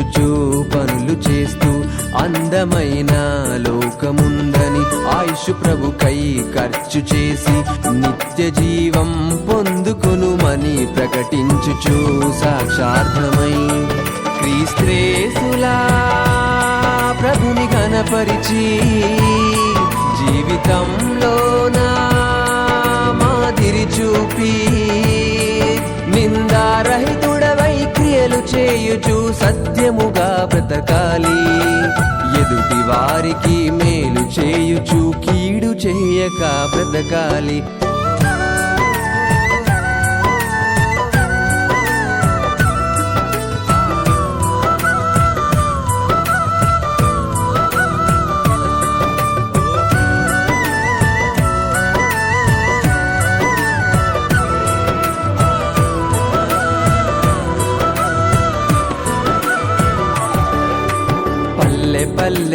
ప్రకటించుచు పనులు చేస్తూ అందమైన లోకముందని ఆయుష్ ప్రభుకై ఖర్చు చేసి నిత్య జీవం పొందుకొనుమని ప్రకటించుచు సాక్షార్థమై క్రీస్త్రేసులా ప్రభుని కనపరిచి నా మాదిరి చూపి నిందారహితుడ చేయుచు సత్యముగా బ్రతకాలి. ఎదుటి వారికి మేలు చేయుచు కీడు చేయక బ్రతకాలి.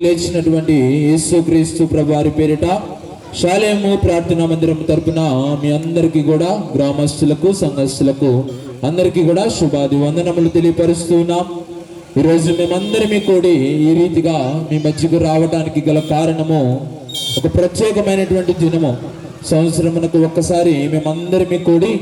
లేచినటువంటి యేసుక్రీస్తు ప్రభువారి పేరిట శాలేము ప్రార్థనా మందిరం తరపున మీ అందరికీ కూడా గ్రామస్తులకు సంఘస్థులకు అందరికీ కూడా శుభాది వందనములు తెలియపరుస్తూ ఉన్నాం. ఈరోజు మేమందరమీ కూడి ఈ రీతిగా మీ మధ్యకు రావడానికి గల కారణము ఒక ప్రత్యేకమైనటువంటి దినము. సంవత్సరమునకు ఒక్కసారి మేమందరమీ కూడి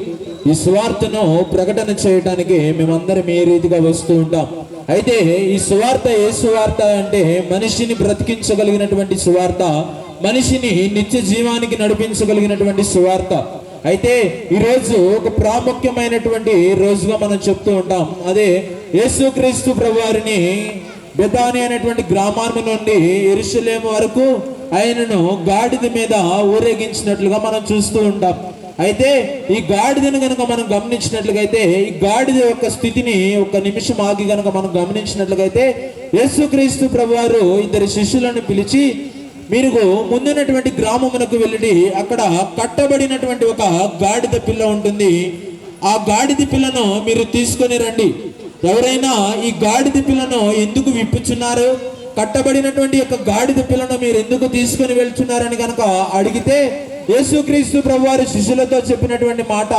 ఈ స్వార్థను ప్రకటన చేయడానికి మేమందరం ఏ రీతిగా వస్తూ ఉంటాం. అయితే ఈ సువార్త ఏ సువార్త అంటే మనిషిని బ్రతికించగలిగినటువంటి సువార్త మనిషిని నిత్య జీవానికి నడిపించగలిగినటువంటి సువార్త. అయితే ఈరోజు ఒక ప్రాముఖ్యమైనటువంటి రోజుగా మనం చెప్తూ ఉంటాం. అదే యేసుక్రీస్తు ప్రభువారిని బెతాని అనేటువంటి గ్రామాన్ని నుండి ఎరుసలేము వరకు ఆయనను గాడిద మీద ఊరేగించినట్లుగా మనం చూస్తూ ఉంటాం. అయితే ఈ గాడిదను కనుక మనం గమనించినట్లుగైతే ఈ గాడిద యొక్క స్థితిని ఒక నిమిషం ఆగి కనుక మనం గమనించినట్లుగైతే యేసుక్రీస్తు ప్రభువారు ఇద్దరు శిష్యులను పిలిచి మీరు ముందున్నటువంటి గ్రామమునకు వెళ్ళి అక్కడ కట్టబడినటువంటి ఒక గాడిద పిల్ల ఉంటుంది. ఆ గాడిద పిల్లను మీరు తీసుకొని రండి. ఎవరైనా ఈ గాడిద పిల్లను ఎందుకు విప్పుచున్నారు? కట్టబడినటువంటి యొక్క గాడిద పిల్లను మీరు ఎందుకు తీసుకొని వెళ్తున్నారని కనుక అడిగితే యేసుక్రీస్తు ప్రభు వారి శిష్యులతో చెప్పినటువంటి మాట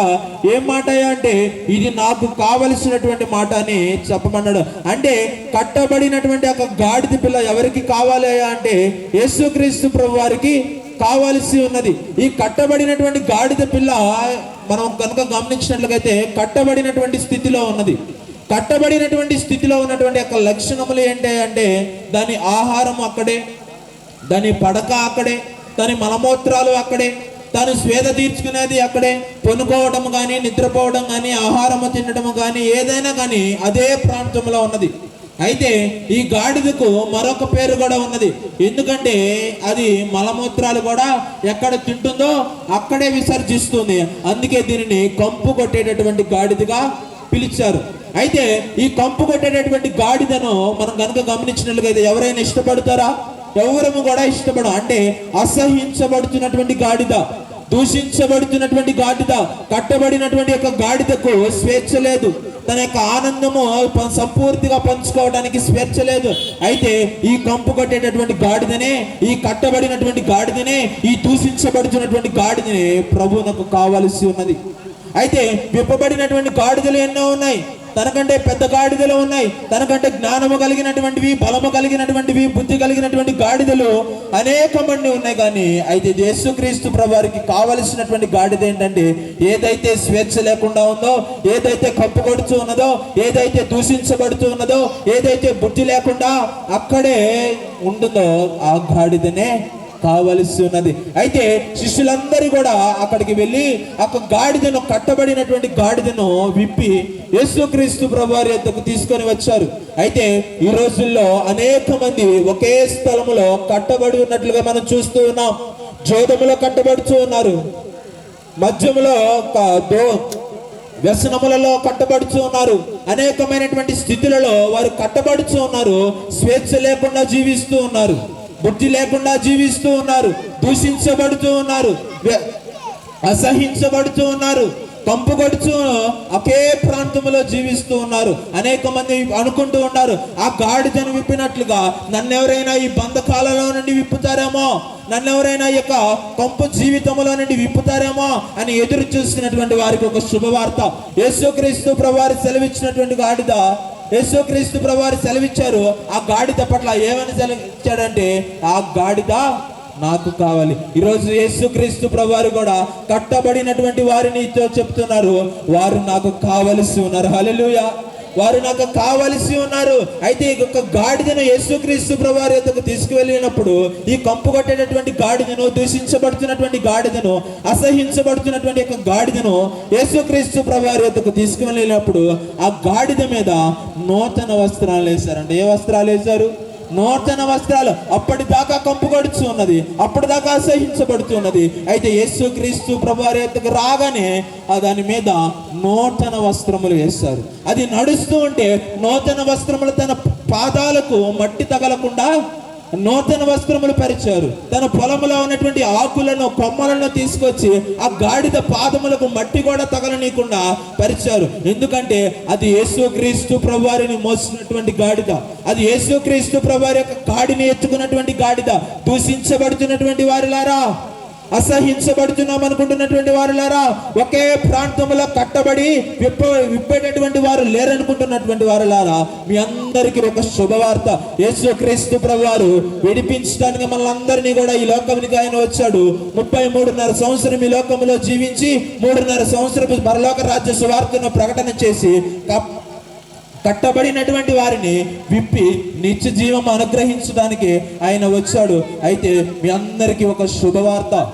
ఏం మాట అంటే ఇది నాకు కావలసినటువంటి మాట అని చెప్పమన్నాడు. అంటే కట్టబడినటువంటి ఒక గాడిద పిల్ల ఎవరికి కావాలి అంటే యేసుక్రీస్తు ప్రభు వారికి కావాల్సి ఉన్నది. ఈ కట్టబడినటువంటి గాడిద పిల్ల మనం కనుక గమనించినట్లయితే కట్టబడినటువంటి స్థితిలో ఉన్నది. కట్టబడినటువంటి స్థితిలో ఉన్నటువంటి యొక్క లక్షణములు ఏంటి అంటే దాని ఆహారం అక్కడే దాని పడక అక్కడే తన మలమూత్రాలు అక్కడే తాను స్వేద తీర్చుకునేది అక్కడే పొనుకోవడం కానీ నిద్రపోవడం కానీ ఆహారము తినడం కానీ ఏదైనా కానీ అదే ప్రాంతంలో ఉన్నది. అయితే ఈ గాడిదకు మరొక పేరు కూడా ఉన్నది. ఎందుకంటే అది మలమూత్రాలు కూడా ఎక్కడ తింటుందో అక్కడే విసర్జిస్తుంది. అందుకే దీనిని కంపు కొట్టేటటువంటి గాడిదగా పిలిచారు. అయితే ఈ కంపు కొట్టేటటువంటి గాడిదను మనం కనుక గమనించినట్లుగా ఎవరైనా ఇష్టపడతారా? ఎవరము కూడా ఇష్టపడం అంటే అసహించబడుతున్నటువంటి గాడిద దూషించబడుతున్నటువంటి గాడిద కట్టబడినటువంటి యొక్క గాడిదకు స్వేచ్ఛ లేదు. తన యొక్క ఆనందము సంపూర్తిగా పంచుకోవడానికి స్వేచ్ఛ లేదు. అయితే ఈ కంపు కట్టేటటువంటి గాడిదనే ఈ కట్టబడినటువంటి గాడిదనే ఈ దూషించబడుతున్నటువంటి గాడిదనే ప్రభువునకు కావలసి ఉన్నది. అయితే విప్పబడినటువంటి గాడిదలు ఎన్నో ఉన్నాయి. తనకంటే పెద్ద గాడిదలు ఉన్నాయి. తనకంటే జ్ఞానము కలిగినటువంటివి బలము కలిగినటువంటివి బుద్ధి కలిగినటువంటి గాడిదలు అనేక మంది ఉన్నాయి. కానీ అయితే యేసుక్రీస్తు ప్రభువారికి కావలసినటువంటి గాడిద ఏంటంటే ఏదైతే స్వేచ్ఛ లేకుండా ఉందో ఏదైతే కప్పుకొడుతూ ఉన్నదో ఏదైతే దూషించబడుతూ ఉన్నదో ఏదైతే బుద్ధి లేకుండా అక్కడే ఉంటుందో ఆ గాడిదనే కావలసి ఉన్నది. అయితే శిష్యులందరూ కూడా అక్కడికి వెళ్ళి అక్కడ గాడిదను కట్టబడినటువంటి గాడిదను విప్పి యేసుక్రీస్తు ప్రభువారి యొద్దకు తీసుకొని వచ్చారు. అయితే ఈ రోజుల్లో అనేక మంది ఒకే స్థలములో కట్టబడి ఉన్నట్లుగా మనం చూస్తూ ఉన్నాం. జోదములో కట్టబడుతూ ఉన్నారు. మధ్యములో ఒక దో వ్యసనములలో కట్టబడుచు ఉన్నారు. అనేకమైనటువంటి స్థితులలో వారు కట్టబడుచు ఉన్నారు. స్వేచ్ఛ లేకుండా జీవిస్తూ ఉన్నారు. బుద్ధి లేకుండా జీవిస్తూ ఉన్నారు దూషించబడుతూ ఉన్నారు అసహించబడుతూ ఉన్నారు కంపు కొడుతూ ఒకే ప్రాంతంలో జీవిస్తూ ఉన్నారు. అనేక మంది అనుకుంటూ ఉన్నారు ఆ గాడిదను విప్పినట్లుగా నన్నెవరైనా ఈ బంధకాలలో నుండి విప్పుతారేమో? నన్నెవరైనా ఈ యొక్క కంపు జీవితంలో నుండి విప్పుతారేమో? అని ఎదురు చూస్తున్నటువంటి వారికి ఒక శుభవార్త. యేసుక్రీస్తు ప్రభువారు సెలవిచ్చినటువంటి గాడిద యేసుక్రీస్తు ప్రభువారు సెలవిచ్చారు ఆ గాడిద పట్ల ఏమని సెలవిచ్చాడంటే ఆ గాడిద నాకు కావాలి. ఈరోజు యేసుక్రీస్తు ప్రభువారు కూడా కట్టబడినటువంటి వారిని చెప్తున్నారు వారు నాకు కావలసి ఉన్నారు. హల్లెలూయా. వారు నాకు కావలసి ఉన్నారు. అయితే ఈ యొక్క గాడిదను యేసుక్రీస్తు ప్రభువారి యొద్దకు తీసుకువెళ్ళినప్పుడు ఈ కంపు కొట్టేటటువంటి గాడిదను దూషించబడుతున్నటువంటి గాడిదను అసహించబడుతున్నటువంటి యొక్క గాడిదను యేసుక్రీస్తు ప్రభువారి యొద్దకు తీసుకువెళ్ళినప్పుడు ఆ గాడిద మీద నూతన వస్త్రాలు వేశారంటే ఏ వస్త్రాలు వేశారు? నూతన వస్త్రాలు అప్పటిదాకా కంపు ఉన్నది అప్పటిదాకా అసహించబడుతూ ఉన్నది అయితే యేసు క్రీస్తు ప్రభువారి యొద్దకు రాగానే దాని మీద నూతన వస్త్రములు వేస్తారు అది నడుస్తూ ఉంటే నూతన వస్త్రములు తన పాదాలకు మట్టి తగలకుండా నూతన వస్త్రములు పరిచారు. తన పొలములో ఉన్నటువంటి ఆకులను కొమ్మలను తీసుకొచ్చి ఆ గాడిద పాదములకు మట్టి కూడా తగలనీయకుండా పరిచారు. ఎందుకంటే అది యేసుక్రీస్తు ప్రభువారిని మోసినటువంటి గాడిద. అది యేసుక్రీస్తు ప్రభువారి యొక్క కాడిని ఎత్తుకున్నటువంటి గాడిద. దూషించబడుతున్నటువంటి వారిలారా? అసహించబడుతున్నాం అనుకుంటున్నటువంటి వారులారా ఒకే ప్రాంతంలో కట్టబడి విప్ప విప్పేటటువంటి వారు లేరనుకుంటున్నటువంటి వారులారా మీ అందరికీ ఒక శుభవార్త. యేసు క్రీస్తు ప్రభువారు విడిపించడానికి మనల్ని అందరినీ కూడా ఈ లోకానికి ఆయన వచ్చాడు. ముప్పై మూడున్నర సంవత్సరం ఈ లోకంలో జీవించి మూడున్నర సంవత్సరం పరలోక రాజ్య సువార్తను ప్రకటన చేసి కట్టబడినటువంటి వారిని విప్పి నిత్య జీవం అనుగ్రహించడానికి ఆయన వచ్చాడు. అయితే మీ అందరికీ ఒక శుభవార్త.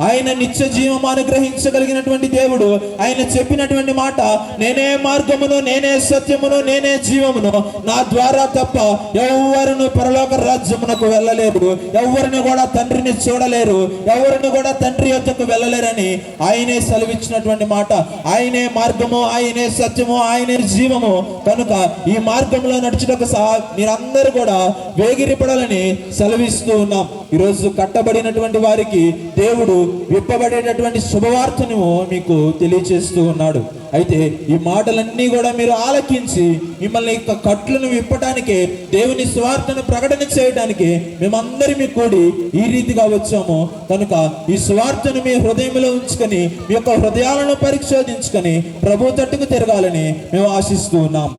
ఆయన నిత్య జీవం అనుగ్రహించగలిగినటువంటి దేవుడు. ఆయన చెప్పినటువంటి మాట నేనే మార్గమును నేనే సత్యమును నేనే జీవమును. నా ద్వారా తప్ప ఎవరును పరలోక రాజ్యమునకు వెళ్ళలేరు. ఎవరిని కూడా తండ్రిని చూడలేరు. ఎవరిని కూడా తండ్రి యొక్కకు వెళ్ళలేరని ఆయనే సెలవిచ్చినటువంటి మాట. ఆయనే మార్గము ఆయనే సత్యము ఆయనే జీవము. కనుక ఈ మార్గంలో నడుచుటకు సహా మీరందరూ కూడా వేగిరిపడాలని సెలవిస్తూ ఉన్నాం. ఈరోజు కట్టబడినటువంటి వారికి దేవుడు విప్పబడేటటువంటి శుభవార్తను మీకు తెలియచేస్తూ ఉన్నాడు. అయితే ఈ మాటలన్నీ కూడా మీరు ఆలకించి మిమ్మల్ని యొక్క కట్లను విప్పటానికే దేవుని స్వార్థను ప్రకటన చేయడానికి మేమందరిమీ కూడి ఈ రీతిగా వచ్చాము. కనుక ఈ స్వార్థను మీ హృదయంలో ఉంచుకొని మీ యొక్క హృదయాలను పరిశోధించుకొని ప్రభు తట్టుకు తిరగాలని మేము ఆశిస్తూ ఉన్నాం.